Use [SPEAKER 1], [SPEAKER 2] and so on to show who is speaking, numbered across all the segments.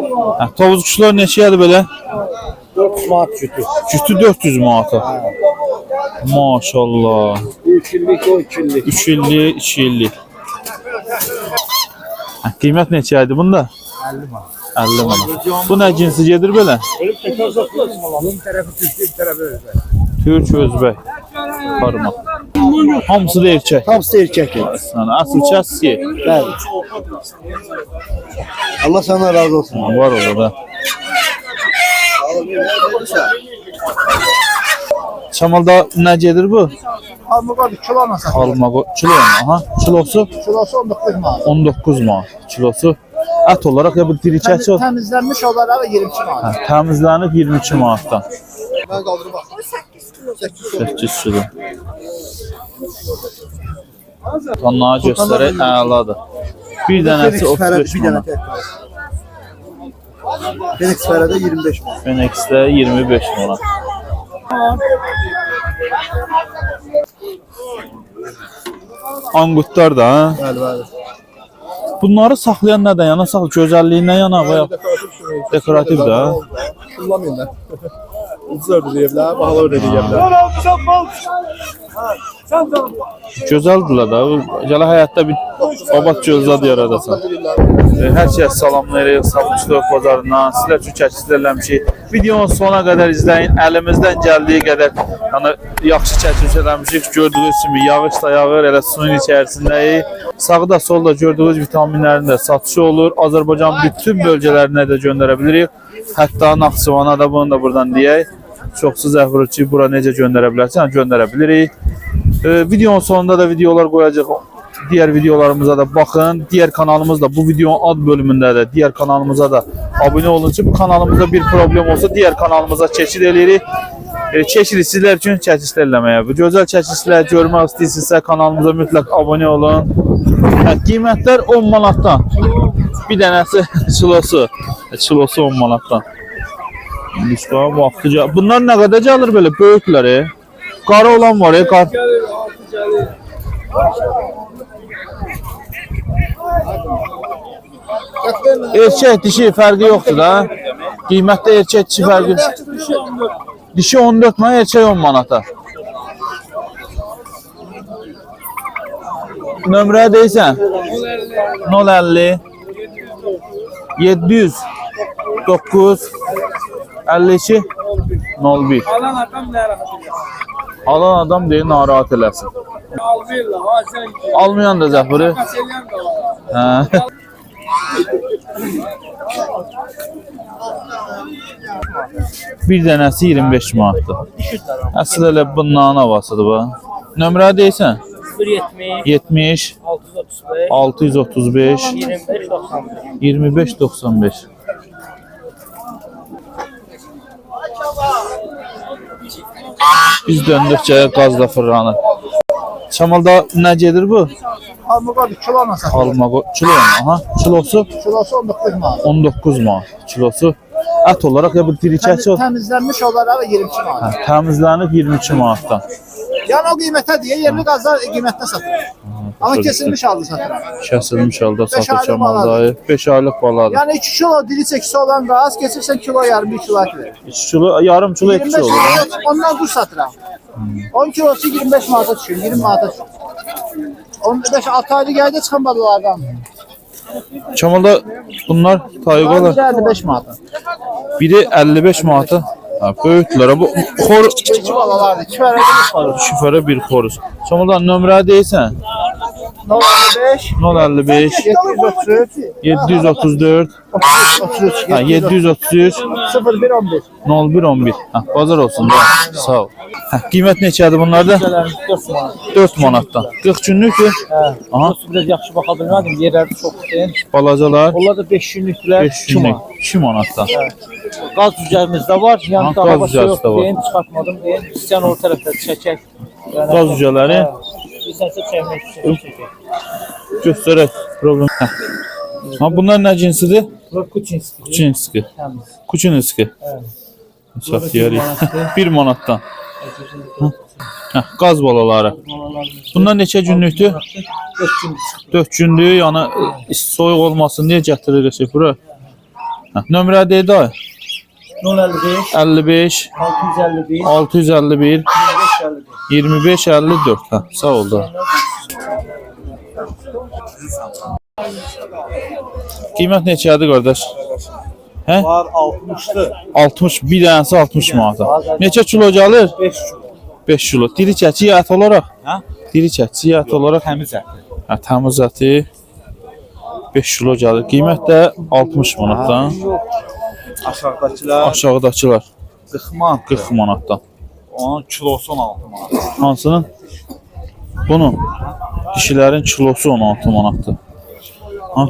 [SPEAKER 1] Hə, tovuz quşlar neçəyədir belə?
[SPEAKER 2] 4 manat cütü.
[SPEAKER 1] Cütü 400 manata. Maşallah.
[SPEAKER 2] 3 illik o 2 illik.
[SPEAKER 1] 3 illik, 2 illik. Hə, qiymət neçəyədir bunda?
[SPEAKER 2] 50 manat.
[SPEAKER 1] 50 manat. Bu nə cinsi gedir belə?
[SPEAKER 2] Bunun bir tarafı Özbek.
[SPEAKER 1] Türk özbək. Parma. Hamısı da erkək.
[SPEAKER 2] Hamısı erkek.
[SPEAKER 1] Yəni əsl kəski
[SPEAKER 2] Bəli. Allah sana razı olsun.
[SPEAKER 1] var orada. Çamalda nə gedir bu?
[SPEAKER 2] Alma var kilo nasıl?
[SPEAKER 1] Alma qo- kilo mu? Aha, kilosu
[SPEAKER 2] Kilosu 19 manat.
[SPEAKER 1] 19 manat. Kilosu ət olaraq ya bu diri keçi
[SPEAKER 2] Temizlenmiş olarak 22 manat.
[SPEAKER 1] hə, təmizlənib 22 manatdan.
[SPEAKER 2] Ben kaldırıp bak. 8 kilo.
[SPEAKER 1] 8 kilo. Onlara göstərək əladır. Bir dənəsi 35
[SPEAKER 2] Bir tane
[SPEAKER 1] manat.
[SPEAKER 2] Phoenix Ferra'da 25 manat.
[SPEAKER 1] Phoenix-də 25 manat. Anqutlar da, hə?
[SPEAKER 2] Bəli, bəli.
[SPEAKER 1] Bunları saxlayan nədən yana saxlayır? Gözəlliyindən yana ya dekorativ də.
[SPEAKER 2] Kullanmayın da. Ucuz ödəyiblər, bahalı ödəyiblər.
[SPEAKER 1] Gözəldirlər də. Gələ həyatda bir babat gözəl yaradasan. Hər şeyə salamlayırıq Sabunçuluq bazarından. Sizlər üçün çəkiliş eləmişik. Videonun sonuna qədər izləyin. Əlimizdən gəldiyi qədər yəni yaxşı çəkiliş eləmişik. Gördüyünüz kimi yağış da yağır, elə suyun içərisindəyik. Sağda solda gördüyünüz vitaminlərin də satışı olur. Azərbaycan bütün bölgələrinə də göndərə bilirik. Hətta Naxçıvana da bunu da buradan deyək. Çoxsuz zəhvur ki, bura necə göndərə bilərsən, göndərə bilirik. E, videonun sonunda da videolar qoyacaq. Diğer videolarımıza da bakın. Diğer kanalımızda bu videonun ad bölümünde de diğer kanalımıza da abone olun ki bu kanalımızda bir problem olsa diğer kanalımıza çeşit eləyirik. E, çeşit sizler için çeşit eləməyə. Bu gözəl çeşitlər görmək istəyirsinizsə kanalımıza mütləq abone olun. Hə, qiymətlər 10 manatdan. Bir dənəsi kilosu. Kilosu 10 manatdan. Başqa vaxtıca. Bunlar nə qədər alır belə böyüklər? E? Qara olan var, e, qar. Erkek dişi fərqi yoxdur da. Qiymətdə erkek dişi fərqi. Dişi 14 manat, erkek 10 manata. Nömrə deyirsən? 050 700 9 52 01
[SPEAKER 3] Alan adam ne rahat
[SPEAKER 1] Alan adam deyir narahat eləsin.
[SPEAKER 3] Almıyorlar. Ha sen
[SPEAKER 1] Almayan da zəfiri. Hə. Bir dənəsi 25 manatdır. Əsl elə bundan havasıdır bu. Nömrə deyirsən?
[SPEAKER 3] 070
[SPEAKER 1] 70
[SPEAKER 3] 635
[SPEAKER 1] 635
[SPEAKER 3] 25 95.
[SPEAKER 1] 25 95. Biz döndükcə qazda fırlanır. Çamalda nə gedir bu?
[SPEAKER 2] Alma var kilo nasıl?
[SPEAKER 1] Alma qo- kilo mu? Aha, kilosu
[SPEAKER 2] Kilosu 19 manat.
[SPEAKER 1] 19 manat. Kilosu ət olaraq ya bu diri keçi o-
[SPEAKER 2] Temizlenmiş olarak 22
[SPEAKER 1] hə,
[SPEAKER 2] manat.
[SPEAKER 1] təmizlənib 22 manatdan.
[SPEAKER 2] Yani o kıymete diye yerli gazlar kıymetine satılır. Ama kesilmiş halde satılır.
[SPEAKER 1] Kəsilmiş halda satır
[SPEAKER 2] aylıq
[SPEAKER 1] Çamal
[SPEAKER 2] baladır.
[SPEAKER 1] dayı. 5 aylıq baladır.
[SPEAKER 2] Yani 2 kilo diri çekisi olan gaz kesilsen kilo yarım 1 kilo et verir.
[SPEAKER 1] 2 kilo, yarım kilo 2
[SPEAKER 2] 25
[SPEAKER 1] olur. ha.
[SPEAKER 2] kilo ondan kuş satıram. 10 kilosu 25 manata düşüyor, 20 manata düşüyor. 15 6 aylık yayda çıkan balılardan.
[SPEAKER 1] Çamalda bunlar tayqalar.
[SPEAKER 2] 55 manata.
[SPEAKER 1] Biri 55 manata. Ha, böyükdülər. Bu xor
[SPEAKER 2] İki balalardı. İki verəcək balığı.
[SPEAKER 1] şifərə bir xoruz. Çamalda nömrə deyirsən?
[SPEAKER 2] 055
[SPEAKER 1] 055
[SPEAKER 2] 733
[SPEAKER 1] 734
[SPEAKER 2] 33
[SPEAKER 1] ha 733
[SPEAKER 2] 0111
[SPEAKER 1] 0111. Ha, bazar olsun da. Sağ ol. Hə, qiymət neçədir bunlarda?
[SPEAKER 2] 4 manat.
[SPEAKER 1] 4 manatdan. 40 günlükdür.
[SPEAKER 2] Hə.
[SPEAKER 1] Aha,
[SPEAKER 2] Biraz yaxşı baxa bilmədim. Yerləri çox deyil.
[SPEAKER 1] balacalar
[SPEAKER 2] Onlar da 5 günlüklər
[SPEAKER 1] 5 günlük 2 manatdan.
[SPEAKER 2] Qaz üzərimizdə var. Yəni
[SPEAKER 1] Ha,
[SPEAKER 2] daha başqa yoxdur. çıxartmadım. Deyim istəyən o tərəfdə çəkək.
[SPEAKER 1] Qaz cücələri
[SPEAKER 2] Çəkək.
[SPEAKER 1] göstərək. Problem. Ha, bunlar nə cinsidir?
[SPEAKER 2] Bu Kuçinski.
[SPEAKER 1] Kuchinski.
[SPEAKER 2] Təmiz.
[SPEAKER 1] Kuchinski.
[SPEAKER 2] Evet.
[SPEAKER 1] Sat yeri. 1 manatdan. Hə, qaz balaları. Bunlar neçə günlükdür?
[SPEAKER 2] 4 gün çıxdı.
[SPEAKER 1] 4 gündür. Yəni e, soyuq olmasın deyə gətiririk bura. Hə, nömrə deyil də
[SPEAKER 3] 055
[SPEAKER 1] 55
[SPEAKER 3] 651
[SPEAKER 1] 651
[SPEAKER 3] 25 54.
[SPEAKER 1] 25 54. Hə, sağ ol da. Qiymət neçədir qardaş? Hə?
[SPEAKER 3] Var 60'tı.
[SPEAKER 1] 60 bir dənəsi 60 manata. Neçə kilo gəlir?
[SPEAKER 3] 5 kilo.
[SPEAKER 1] 5 kilo. Diri çəçi ət olaraq?
[SPEAKER 3] Hə?
[SPEAKER 1] Diri çəçi ət olaraq
[SPEAKER 3] Təmiz ət.
[SPEAKER 1] hə, təmiz əti 5 kilo gəlir. Qiymət də 60 manatdan.
[SPEAKER 3] Aşağıdakılar
[SPEAKER 1] Aşağıdakılar
[SPEAKER 3] 40 manat.
[SPEAKER 1] 40 manatdan.
[SPEAKER 3] Onun kilosu 16 manat.
[SPEAKER 1] Hansının? Bunun. Dişilərin kilosu 16 manatdır.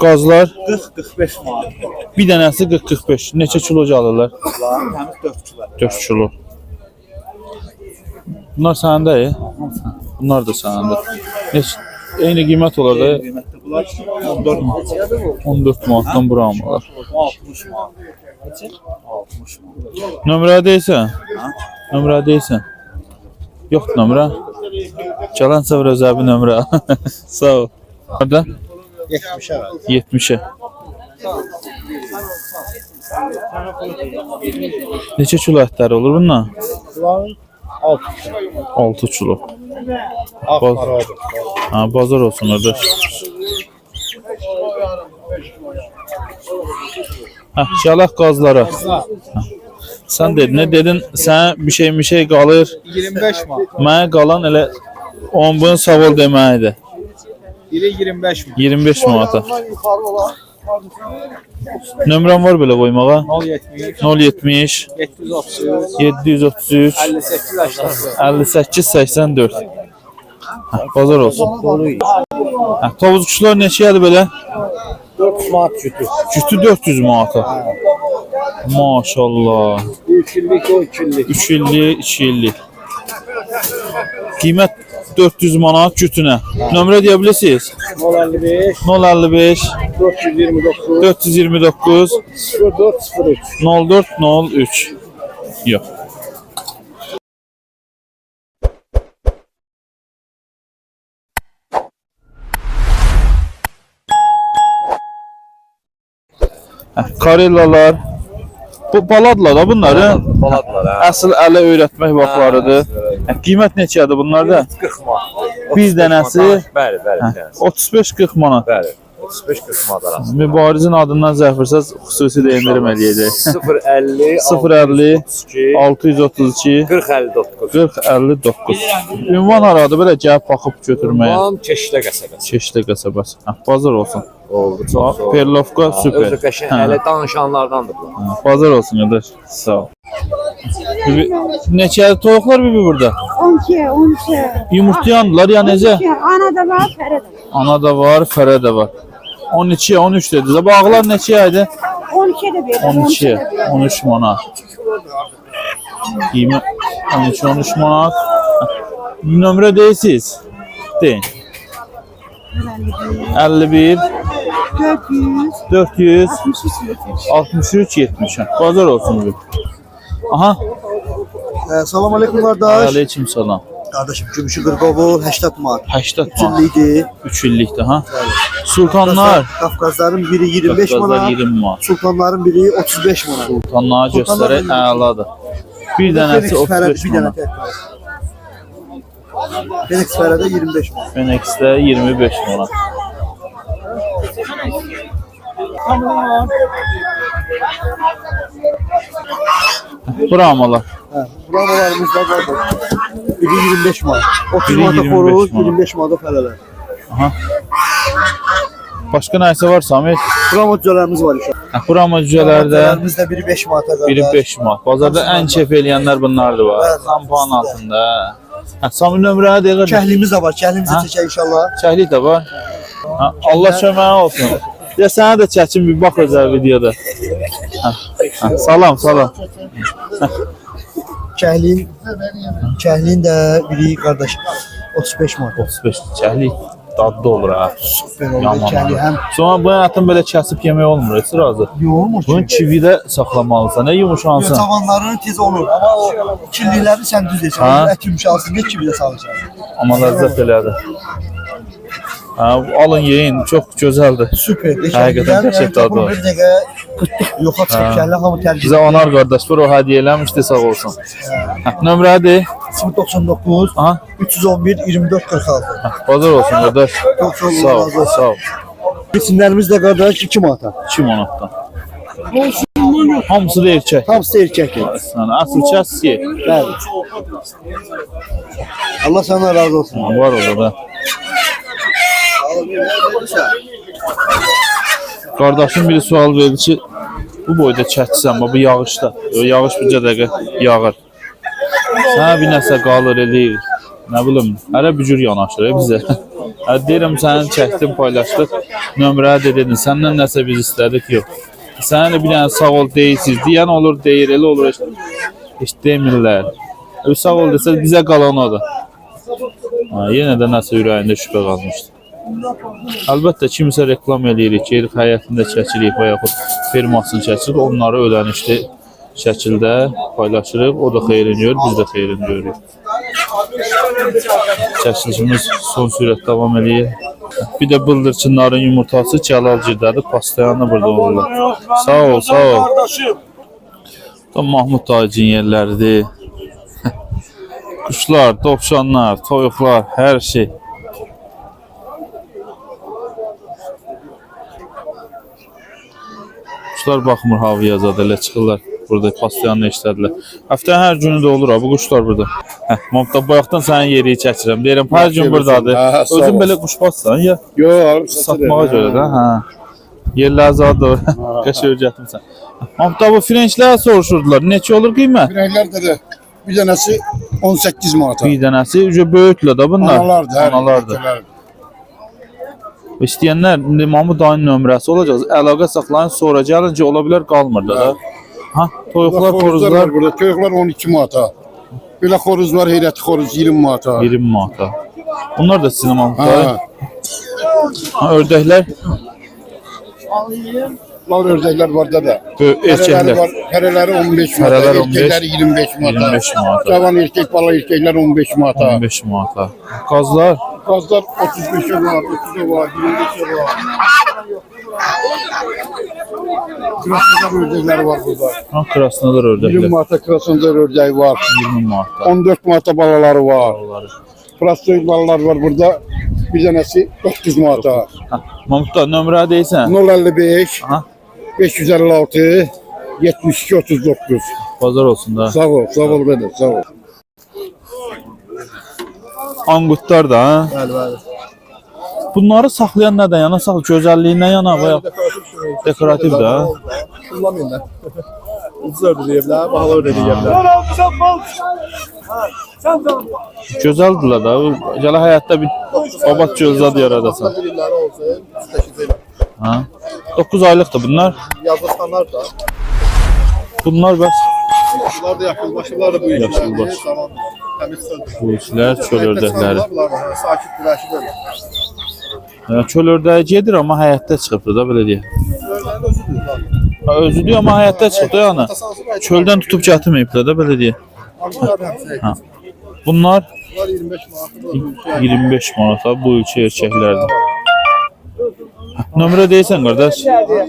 [SPEAKER 1] Qazlar
[SPEAKER 3] 40-45 manat.
[SPEAKER 1] bir dənəsi 40-45. Neçə kilo?
[SPEAKER 3] Var təmiz 4 kilo.
[SPEAKER 1] 4 kilo. Bunlar səndə? e? Bunlar da səndə. Neç eyni qiymət olar da
[SPEAKER 3] bunlar 14 manat.
[SPEAKER 1] 14 manatdan bura almalar.
[SPEAKER 3] 60 manat. Neçə? 60 manat.
[SPEAKER 1] Nömrə deyirsən? Nömrə deyirsən? Yoxdur nömrə. Gələn səfər özəbi nömrə. Sağ ol. Hadi
[SPEAKER 3] 70'e ver.
[SPEAKER 1] 70-ə. Neçə kilo ətləri olur bundan?
[SPEAKER 3] Bunların 6 kilo.
[SPEAKER 1] 6 kilo. Baz-. Ha, bazar olsun qardaş. Hə, şalaq qazlara. Hə. Sən dedin, nə dedin? Sən bir şey bir şey qalır.
[SPEAKER 3] 25 manat.
[SPEAKER 1] Mənə qalan elə 10 bun sağ ol deməkdir.
[SPEAKER 3] Biri 25 manat.
[SPEAKER 1] 25 manata. Nömrəm var belə qoymağa.
[SPEAKER 3] 070
[SPEAKER 1] 070
[SPEAKER 3] 733
[SPEAKER 1] 733
[SPEAKER 3] 58 84.
[SPEAKER 1] 58 84. Hə, bazar olsun. Hə, tovuz quşlar neçəyədir belə?
[SPEAKER 3] 4 manat kütü.
[SPEAKER 1] Cütü 400 manata. Maşallah.
[SPEAKER 3] 3 illik o 2 illik.
[SPEAKER 1] 3 illik, 2 illik. Qiymət 400 manat cütünə. Nömrə deyə bilirsiniz?
[SPEAKER 3] 055
[SPEAKER 1] 055
[SPEAKER 3] 429
[SPEAKER 1] 429
[SPEAKER 3] 0403.
[SPEAKER 1] 0403. Yox. Karellalar. Bu baladlar da bunları.
[SPEAKER 3] Baladlar ha.
[SPEAKER 1] Əsl ələ öyrətmək vaxtlarıdır. Hə, Qiymət neçədir bunlarda?
[SPEAKER 3] 40 manat.
[SPEAKER 1] Bir dənəsi
[SPEAKER 4] Bəli, bəli,
[SPEAKER 1] hə,
[SPEAKER 4] bir dənəsi.
[SPEAKER 1] 35-40 manat.
[SPEAKER 4] Bəli. 35-40 manat arası.
[SPEAKER 1] Mübarizin adından zəfirsiz xüsusi də endirim eləyəcək.
[SPEAKER 4] 050
[SPEAKER 1] 050
[SPEAKER 4] 632
[SPEAKER 1] 632
[SPEAKER 4] 40 59.
[SPEAKER 1] 40 59. Ünvan haradır belə gəlib baxıb götürməyə.
[SPEAKER 4] Tam Keşdə qəsəbəsi.
[SPEAKER 1] Keşdə qəsəbəsi. Hə, bazar olsun.
[SPEAKER 4] Oldu, çox sağ ol.
[SPEAKER 1] Perlovka süper.
[SPEAKER 4] Özü qəşəng,
[SPEAKER 1] Hə,
[SPEAKER 4] hələ danışanlardandır bu.
[SPEAKER 1] hə, Bazar olsun qardaş. Sağ ol. Bibi, neçə toyuqlar bibi burada?
[SPEAKER 5] 12, 13.
[SPEAKER 1] Yumurtlayandılar ya necə?
[SPEAKER 5] Ana da var, Ferhat.
[SPEAKER 1] Ana da var, fərə də var. 12, 13 dediniz. Bağlar neçə idi?
[SPEAKER 5] 12 de bir.
[SPEAKER 1] 12, 13 manat. Qiymət 12, 13 manat. Nömrə deyirsiniz? Deyin. 51
[SPEAKER 5] 400,
[SPEAKER 1] 400
[SPEAKER 5] 63, 70.
[SPEAKER 1] 63 70. Bazar olsun bu. Aha.
[SPEAKER 2] Ee, salam aleyküm kardeş.
[SPEAKER 1] Aleyküm salam.
[SPEAKER 2] Kardeşim Gümüşü 80 manat.
[SPEAKER 1] 80 manat.
[SPEAKER 2] Çilliydi.
[SPEAKER 1] 3 illikdir ha. Sultanlar.
[SPEAKER 2] Qafqazların biri 25
[SPEAKER 1] Qafqazlar
[SPEAKER 2] manat.
[SPEAKER 1] 20 manat.
[SPEAKER 2] Sultanların biri 35 manat.
[SPEAKER 1] Sultanlar göstərək əladır. Bir dənəsi
[SPEAKER 2] Fenix Fərədə
[SPEAKER 1] 35
[SPEAKER 2] bir
[SPEAKER 1] manat.
[SPEAKER 2] Fenix Fərədə 25 manat.
[SPEAKER 1] Phoenix-də 25 manat. Brahmalar.
[SPEAKER 2] Hə, bravolarımız da var. Biri 25 manat. 30
[SPEAKER 1] Biri
[SPEAKER 2] manata
[SPEAKER 1] 25
[SPEAKER 2] xoruz,
[SPEAKER 1] manat.
[SPEAKER 2] 25 manata fələlər.
[SPEAKER 1] Başqa nə isə var Samir?
[SPEAKER 2] Bravo cücələrimiz var inşallah.
[SPEAKER 1] Hə, Brahma cücələrdə
[SPEAKER 2] Cücələrimiz də biri 5 manata qədər.
[SPEAKER 1] biri 5 manat. Bazarda ən keyf eləyənlər bunlardır var. Lampanın altında. Hə, Samir nömrəni deyir.
[SPEAKER 2] Kəhlimiz də var. Kəhlimizi
[SPEAKER 1] Hə?
[SPEAKER 2] çəkək inşallah.
[SPEAKER 1] Çəklik də var. Ha, Allah köməyin olsun. Ya sənə də çəkin bir bax özəl videoda. Salam, salam.
[SPEAKER 2] Kəhlin Kəhlin də biri qardaş 35 manat.
[SPEAKER 1] 35 çəklik dadlı olur ha.
[SPEAKER 2] Super olur. Kəhli həm
[SPEAKER 1] Sonra bu həyatın belə kəsib yemək olmur, heç razı.
[SPEAKER 2] yoğurmur ki.
[SPEAKER 1] Bunu kividə saxlamalısan, nə yumuşansın.
[SPEAKER 2] Tavanlarını tez olur. Amma o kirliləri sən düz esən. Ət yumşalsın deyə kividə salırsan.
[SPEAKER 1] Amma ləzzət elədi. Alın yeyin, çox gözəldir.
[SPEAKER 2] Süper.
[SPEAKER 1] Həqiqətən dadı var.
[SPEAKER 2] Bir dəqiqə qıtdıq. Yoxa çıxıb gəldi hamı.
[SPEAKER 1] Bizə Anar qardaş o hədiyyə eləmişdi, sağ olsun. Nömrədir.
[SPEAKER 2] 099
[SPEAKER 1] Aha,
[SPEAKER 2] 311 24 46.
[SPEAKER 1] hə, bazar olsun qardaş.
[SPEAKER 2] Sağ olun,
[SPEAKER 1] Sağ ol, sağ ol.
[SPEAKER 2] Keçinlərimiz də qardaş 2 manata.
[SPEAKER 1] 2 manatdan. Hamısı da erkək.
[SPEAKER 2] Hamısı erkəkdir.
[SPEAKER 1] Yəni əsl kəssi.
[SPEAKER 2] Bəli. Allah sana razı olsun.
[SPEAKER 1] Var orada. Qardaşım biri sual verdi ki, bu boyda çətsən, bu yağışda. Yağış bircə dəqiqə yağır. Sənə bir nəsə qalır eləyir. Nə bilim, hələ bir cür yanaşır e, bizə. Hə deyirəm sənin çəkdin, paylaşdıq. Nömrə də dedin, səndən nəsə biz istədik yox. Sənə də bir dənə sağ ol deyirsiz. Deyən olur, deyir, elə olur. Heç, heç demirlər. Sağ ol desə bizə qalan odur. Ha, yenə də nəsə ürəyində şübhə qalmışdı. Əlbəttə kimsə reklam eləyirik, geri həyətində çəkirik və yaxud firmasını çəkirik, onları ödənişli şəkildə paylaşırıq. O da xeyrini görür, biz də xeyrini görürük. Çəkilişimiz son sürət davam eləyir. Bir də bıldırçınların yumurtası Cəlalcirdədir, pastayanı burada olurlar. Sağ ol, sağ ol. Da Mahmud dayıcın yerləridir. Quşlar, dovşanlar, toyuqlar, hər şey. Quşlar baxmır havaya zad elə çıxırlar. Burada pastayanı işlədilər. Həftənin hər günü də olur ha bu quşlar burada. Hə, Mamta bayaqdan sənin yeri çəkirəm. Deyirəm hər gün burdadır. Özün belə quş bassan ya
[SPEAKER 3] Yo, alıb
[SPEAKER 1] satmağa görə də, hə. Yerlər zadı. Qəşəng öyrətmisən. Mamta bu frenklər soruşurdular. Neçə olur qiymət?
[SPEAKER 3] Renkler de bir tanesi 18 manata.
[SPEAKER 1] Bir dənəsi ücə böyüklər də bunlar.
[SPEAKER 3] Analardır.
[SPEAKER 1] Analardır. İstəyənlər Mahmud dayının nömrəsi olacaq. Əlaqə saxlayın, sonra gəlincə ola bilər qalmır da. Ha, toyuqlar,
[SPEAKER 3] xoruzlar burada. Köyükler 12 manata. Böyle xoruz var, heyrətli xoruz 20 manata.
[SPEAKER 1] 20 manata. Bunlar da sizin Mahmud
[SPEAKER 3] Ha.
[SPEAKER 1] ördəklər,
[SPEAKER 3] Var ördəklər var da da.
[SPEAKER 1] erkəklər.
[SPEAKER 3] Hərələri 15 manata.
[SPEAKER 1] Hərələr 15,
[SPEAKER 3] Erkəkləri 25 manata.
[SPEAKER 1] 25 manata.
[SPEAKER 3] Cavan erkek bala erkekler 15 manata.
[SPEAKER 1] 15 manata. Qazlar
[SPEAKER 3] Gazlar 35'e var, 30'a var, 25'e var. Krasnodar ördekler var burada.
[SPEAKER 1] ha, krasnodar
[SPEAKER 3] 20
[SPEAKER 1] ördəklər.
[SPEAKER 3] manata krasnodar ördeği var.
[SPEAKER 1] 20 manata.
[SPEAKER 3] 14 manata balaları var.
[SPEAKER 1] Onları.
[SPEAKER 3] Prastoid balalar var burada. Bir tanesi 900 manata.
[SPEAKER 1] Ha, Mahmud da nömrə deyirsən?
[SPEAKER 3] 055
[SPEAKER 1] Aha.
[SPEAKER 3] 556 72 39.
[SPEAKER 1] Bazar olsun da.
[SPEAKER 3] Sağ ol, sağ ol benim, sağ ol.
[SPEAKER 1] Anqutlar da, ha?
[SPEAKER 2] Bəli, bəli.
[SPEAKER 1] Bunları saxlayan nədən yana saxla? Gözəlliyindən yana və ya dekorativ də. ha?
[SPEAKER 2] Kullanmayınlar. Ucuz ödəyiblər, bahalı ödəyiblər.
[SPEAKER 1] Gözəldirlər də. Gələ həyatda bir babat gözəl yaradasan. Ha? 9 aylıqdır bunlar.
[SPEAKER 2] Yazıqanlar da.
[SPEAKER 1] Bunlar bəs
[SPEAKER 2] Bunlar da yaxınlaşırlar da bu işlər.
[SPEAKER 1] Yaxınlaş. Bu işlər çöl ördəkləri.
[SPEAKER 2] Sakit güləşi böyle.
[SPEAKER 1] Çöl ördəyi gedir amma həyətdə çıxıbdı da belə deyək. Ha, Özüdür amma həyətdə çıxdı yəni.
[SPEAKER 2] Tasansı var.
[SPEAKER 1] Çöldən tutub gətirməyiblər də belə deyək.
[SPEAKER 2] Bunlar da həmsə.
[SPEAKER 1] Ha. Bunlar
[SPEAKER 2] Bunlar 25 manatdır.
[SPEAKER 1] 25 manata bu ölçü erkəklərdir. Nömrə deyirsən qardaş?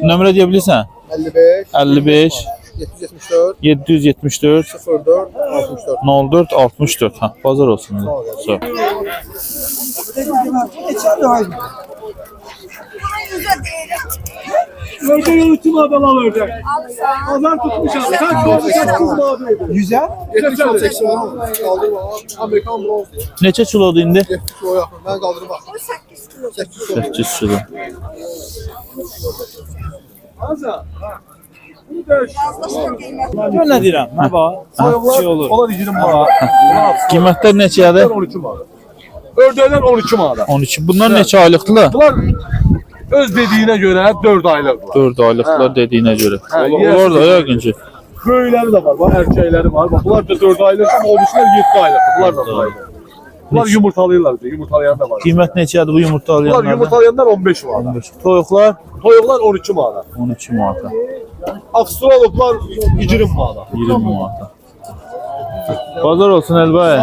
[SPEAKER 1] Nömrə deyə bilirsən?
[SPEAKER 2] 55
[SPEAKER 1] 55
[SPEAKER 2] 774
[SPEAKER 1] 774
[SPEAKER 2] 04 64.
[SPEAKER 1] 04 64. Ha, bazar olsun. Sağ ol.
[SPEAKER 6] Ördek ölçüm adalar ördek. Pazar tutmuş abi. Kaç oldu kaç kız abi?
[SPEAKER 2] Yüzə?
[SPEAKER 6] 70
[SPEAKER 2] 80 kaldırma. Amerikan bronz.
[SPEAKER 1] Neçə kilodur indi?
[SPEAKER 2] 70 kilo yaxın. Mən qaldırıb baxdım. 8 kilo. 8 kilo.
[SPEAKER 1] 8 kilo. Nə deyirəm? Hə, bax. Şey olur.
[SPEAKER 6] Onlar 20 manat.
[SPEAKER 1] Qiymətlər neçədir?
[SPEAKER 6] 12 manat. Ördekler 12 manat.
[SPEAKER 1] 12. Bunlar neçə aylıqdılar?
[SPEAKER 6] Bunlar öz dediğine göre 4 aylık var.
[SPEAKER 1] 4 aylıqlar dediyinə görə.
[SPEAKER 6] Hə.
[SPEAKER 1] Olar da yəqin ki.
[SPEAKER 6] Böyüleri de var, bak erkekleri var. Bak bunlar da 4 aylık ama olmuşlar 7 aylık. Bunlar da var. Bunlar yumurtalıyorlar bize. Yumurtalayan da var.
[SPEAKER 1] Qiymət neçədir bu
[SPEAKER 6] Bunlar
[SPEAKER 1] yumurtalayanlarda?
[SPEAKER 6] yumurtalayanlar 15 manat.
[SPEAKER 1] 15. Toyuqlar
[SPEAKER 6] Toyuklar 12 manat.
[SPEAKER 1] 12 manata.
[SPEAKER 6] Avstraloplar 20 manat.
[SPEAKER 1] 20 manata. Bazar olsun Elbay.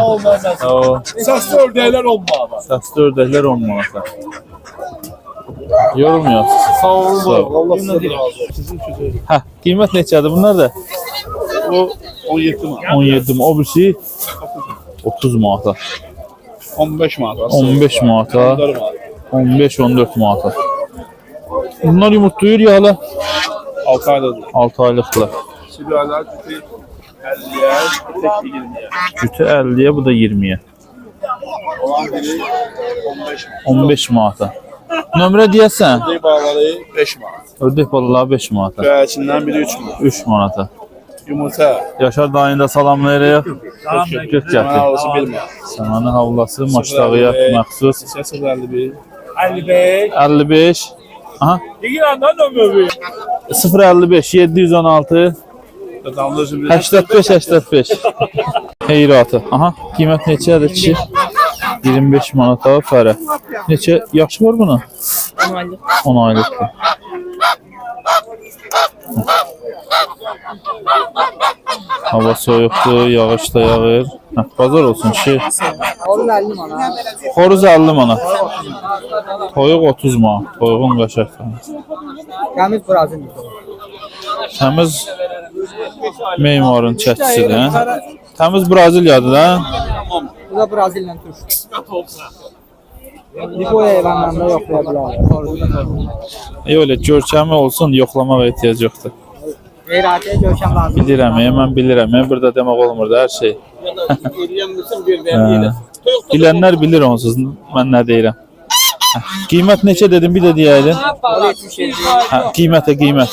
[SPEAKER 1] Sağ ol.
[SPEAKER 6] Sesli ördekler 10 manat.
[SPEAKER 1] Səsli ördəklər 10 manata. Yorulmuyor.
[SPEAKER 6] Sağ olun.
[SPEAKER 1] Sağ ol.
[SPEAKER 6] Allah sizə razı olsun. Sizin üçün
[SPEAKER 1] Hə, qiymət neçədir bunlar da?
[SPEAKER 6] o 17 manat.
[SPEAKER 1] 17 mi? O birisi 30 manata.
[SPEAKER 6] 15 manat.
[SPEAKER 1] 15 manata.
[SPEAKER 6] 14 manat.
[SPEAKER 1] 15-14 manata. Bunlar yumurtlayır ya hala
[SPEAKER 6] 6 aylıdır.
[SPEAKER 1] 6 aylıqlar.
[SPEAKER 6] Siberler tüpü 50'ye, tek 20'ye.
[SPEAKER 1] Cütü 50-yə, bu da 20-yə.
[SPEAKER 6] Olan biri 15 manat.
[SPEAKER 1] 15 manata. Nömrə deyəsən,
[SPEAKER 6] Ördək bağları 5 manat.
[SPEAKER 1] ördək balaları 5 manata.
[SPEAKER 6] Göğəçindən biri 3 manat.
[SPEAKER 1] 3 manata.
[SPEAKER 6] Yumurta.
[SPEAKER 1] Yaşar dayını da salamlayırıq. Göt
[SPEAKER 6] Sana
[SPEAKER 1] gətir.
[SPEAKER 6] olsun 1 manat.
[SPEAKER 1] Səmanın havlası maçdağıya məxsus.
[SPEAKER 6] Səs 51.
[SPEAKER 1] 55. Aha. 055 716
[SPEAKER 6] Damlacı bir
[SPEAKER 1] 85 85. Heyratı. Aha. Qiymət neçədir kişi? 25 manata fərə. Neçə yaş var buna? 10 aylıq. 10 aylıqdır. Hava soyuqdur, yağış da yağır. Hə, bazar olsun kişi.
[SPEAKER 2] Onun 50 manat.
[SPEAKER 1] Xoruz 50 manat. Toyuq 30 manat. Toyuğun qəşəng.
[SPEAKER 2] Təmiz Brazil.
[SPEAKER 1] Təmiz memarın çəkisidir. hə? Təmiz Braziliyadır da.
[SPEAKER 2] Bu da Brazillə turş. Bu heyvanlarında yoxlaya bilərlər.
[SPEAKER 1] Yox, görkəmi olsun, yoxlamağa ehtiyac yoxdur.
[SPEAKER 2] Qeyratə görkəm lazım.
[SPEAKER 1] Bilirəm, e, mən bilirəm. Mən burada demək olmur da hər şey. Bilənlər bilir onsuz mən nə deyirəm. Qiymət neçə dedim bir də deyəydin.
[SPEAKER 2] 77.
[SPEAKER 1] Hə, qiymətə qiymət.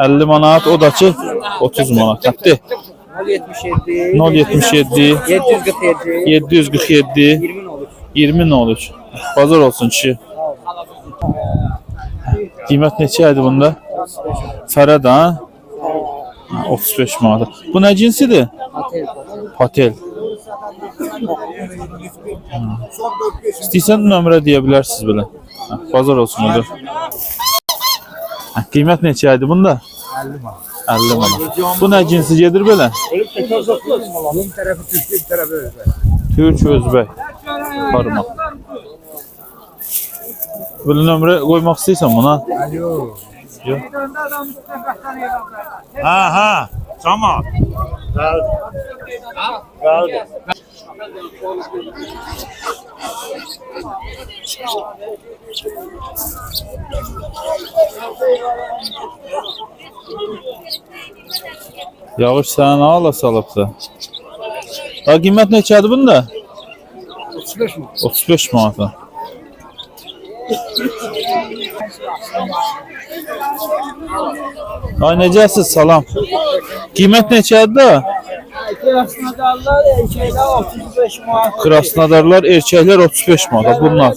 [SPEAKER 1] 50 manat, o da ki 30 manat. Hə,
[SPEAKER 2] 077.
[SPEAKER 1] 077
[SPEAKER 2] 747.
[SPEAKER 1] 747
[SPEAKER 2] 20 olur.
[SPEAKER 1] 20 nə olur? Bazar olsun kişi. Qiymət neçə idi bunda? Fərəd ha? Ha, 35 manat. Bu nə cinsidir?
[SPEAKER 2] Atel.
[SPEAKER 1] Patel. Hmm. İstəyirsən nömrə deyə bilərsiniz belə. Bazar olsun olur. Ha, Qiymət neçə idi bunda? 50 manat. 50 manat. Bu nə cinsi gedir belə?
[SPEAKER 2] Bunun tərəfi Türk, tərəfi özbək.
[SPEAKER 1] Türk Özbək. Parmaq. Belə nömrə qoymaq istəyirsən buna? Yox.
[SPEAKER 7] Ha ha. Tamam.
[SPEAKER 1] Yağış səni ala salıbdı. Ha qiymət neçədir bunda?
[SPEAKER 2] 35 manat.
[SPEAKER 1] 35 manata. Ay necəsiz? Salam. Qiymət neçədir də?
[SPEAKER 2] Krasnodarlar şeydə 35 manat.
[SPEAKER 1] Krasnodarlar erkəklər 35 manata bunlar.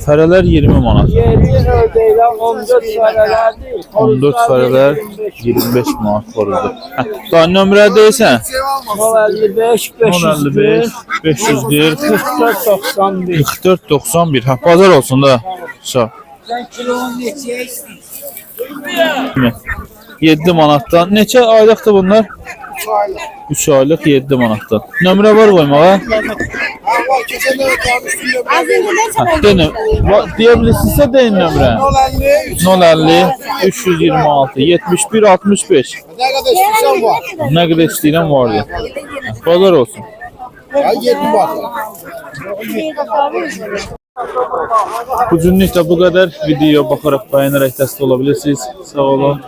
[SPEAKER 1] Fərələr 20 manat.
[SPEAKER 2] Yeri ördəklər 14 fərələrdir.
[SPEAKER 1] 14 fərələr 25 manat. Hə, daha nömrə deyirsən?
[SPEAKER 2] 55
[SPEAKER 1] 055 540
[SPEAKER 2] 44 91.
[SPEAKER 1] 44 91. Hə, bazar olsun da. Sağ.
[SPEAKER 2] Sən kilonu neçəyə istəyirsən?
[SPEAKER 1] 7 manatdan. Neçə aylıqdır bunlar? 3 aylıq 7 manatdan. Nömrə var qoymağa?
[SPEAKER 5] Az önceden
[SPEAKER 1] Hə, deyin. Va- Deyə bilirsinizsə deyin nömrə. 050 326 71 65.
[SPEAKER 3] Ne kadar istiyorsan var.
[SPEAKER 1] Nə qədər istəyirəm vardı. Bazar olsun.
[SPEAKER 3] Ya 20 bak.
[SPEAKER 1] Bu günlük də bu qədər. Videoya baxaraq bəyənərək dəstək ola bilirsiniz. Sağ olun.